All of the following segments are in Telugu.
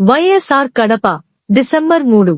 వైఎస్ఆర్ కడప డిసెంబర్ మూడు.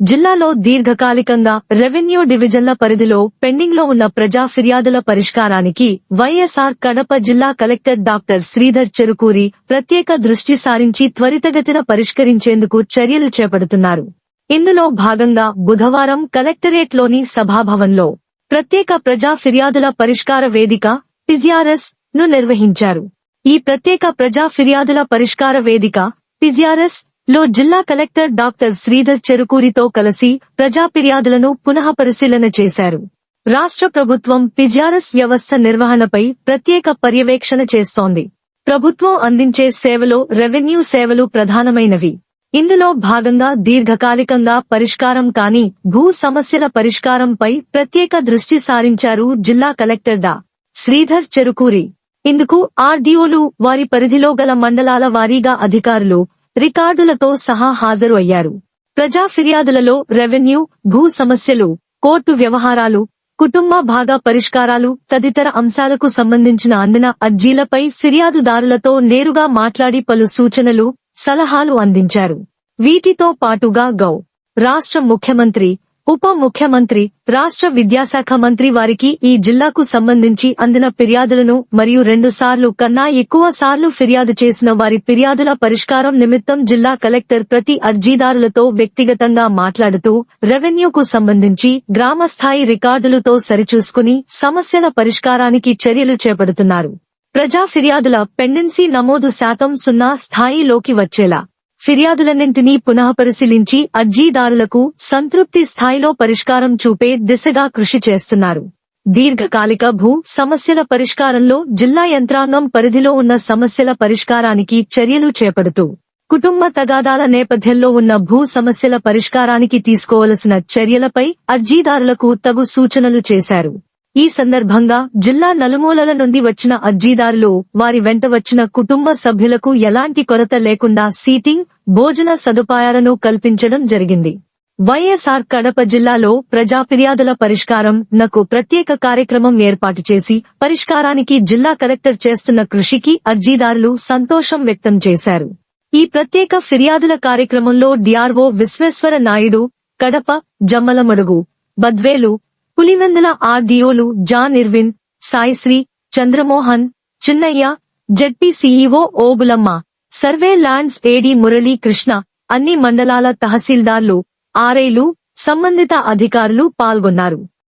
జిల్లాలో దీర్ఘకాలికంగా రెవెన్యూ డివిజన్ల పరిధిలో పెండింగ్లో ఉన్న ప్రజా ఫిర్యాదుల పరిష్కారానికి వైఎస్ఆర్ కడప జిల్లా కలెక్టర్ డాక్టర్ శ్రీధర్ చెరుకూరి ప్రత్యేక దృష్టి సారించి త్వరితగతిన పరిష్కరించేందుకు చర్యలు చేపడుతున్నారు. ఇందులో భాగంగా బుధవారం కలెక్టరేట్లోని సభాభవన్లో ప్రత్యేక ప్రజా ఫిర్యాదుల పరిష్కార వేదిక పిజిఆర్ఎస్ను నిర్వహించారు. ఈ ప్రత్యేక ప్రజా ఫిర్యాదుల పరిష్కార వేదిక పిజిఆర్ఎస్ లో జిల్లా కలెక్టర్ డాక్టర్ శ్రీధర్ చెరుకూరితో కలిసి ప్రజా ఫిర్యాదులను పునః పరిశీలన చేశారు. రాష్ట్ర ప్రభుత్వం పిజిఆర్ఎస్ వ్యవస్థ నిర్వహణపై ప్రత్యేక పర్యవేక్షణ చేస్తోంది. ప్రభుత్వం అందించే సేవలో రెవెన్యూ సేవలు ప్రధానమైనవి. ఇందులో భాగంగా దీర్ఘకాలికంగా పరిష్కారం కాని భూ సమస్యల పరిష్కారంపై ప్రత్యేక దృష్టి సారించారు జిల్లా కలెక్టర్ డా. శ్రీధర్ చెరుకూరి. ఇందుకు ఆర్డీఓలు వారి పరిధిలో గల మండలాల వారీగా అధికారులు రికార్డులతో సహా హాజరు అయ్యారు ప్రజా ఫిర్యాదులలో రెవెన్యూ భూ సమస్యలు కోర్టు వ్యవహారాలు కుటుంబ భాగ పరిష్కారాలు తదితర అంశాలకు సంబంధించిన అందిన అర్జీలపై ఫిర్యాదుదారులతో నేరుగా మాట్లాడి పలు సూచనలు సలహాలు అందించారు. వీటితో పాటుగా గౌ. రాష్ట్ర ముఖ్యమంత్రి ఉప ముఖ్యమంత్రి రాష్ట్ర విద్యాశాఖ మంత్రి వారికి ఈ జిల్లాకు సంబంధించి అందిన ఫిర్యాదులను మరియు రెండు సార్లు కన్నా ఎక్కువ సార్లు ఫిర్యాదు చేసిన వారి ఫిర్యాదుల పరిష్కారం నిమిత్తం జిల్లా కలెక్టర్ ప్రతి అర్జీదారులతో వ్యక్తిగతంగా మాట్లాడుతూ రెవెన్యూకు సంబంధించి గ్రామ స్థాయి రికార్డులతో సరిచూసుకుని సమస్యల పరిష్కారానికి చర్యలు చేపడుతున్నారు. ప్రజా ఫిర్యాదుల పెండెన్సీ నమోదు శాతం సున్నా స్థాయిలోకి వచ్చేలా ఫిర్యాదులన్నింటినీ పునః పరిశీలించి అర్జీదారులకు సంతృప్తి స్థాయిలో పరిష్కారం చూపే దిశగా కృషి చేస్తున్నారు. దీర్ఘకాలిక భూ సమస్యల పరిష్కారంలో జిల్లా యంత్రాంగం పరిధిలో ఉన్న సమస్యల పరిష్కారానికి చర్యలు చేపడుతూ కుటుంబ తగాదాల నేపథ్యంలో ఉన్న భూ సమస్యల పరిష్కారానికి తీసుకోవలసిన చర్యలపై అర్జీదారులకు తగు సూచనలు చేశారు. ఈ సందర్భంగా జిల్లా నలుమూలల నుండి వచ్చిన అర్జీదారులు వారి వెంట వచ్చిన కుటుంబ సభ్యులకు ఎలాంటి కొరత లేకుండా సీటింగ్ భోజన సదుపాయాలను కల్పించడం జరిగింది. వైఎస్ఆర్ కడప జిల్లాలో ప్రజా ఫిర్యాదుల పరిష్కారం నకు ప్రత్యేక కార్యక్రమం ఏర్పాటు చేసి పరిష్కారానికి జిల్లా కలెక్టర్ చేస్తున్న కృషికి అర్జీదారులు సంతోషం వ్యక్తం చేశారు. ఈ ప్రత్యేక ఫిర్యాదుల కార్యక్రమంలో DRO Visweswara Naidu Kadapa Jammalamadugu Badvel Pulivendula ఆర్డీఓలు John Irvin Saisri Chandramohan Chinnayya ZP CEO Obulamma survey lands AD Murali Krishna అన్ని మండలాల తహసీల్దార్లు ఆర్ఐలు సంబంధిత అధికారులు పాల్గొన్నారు.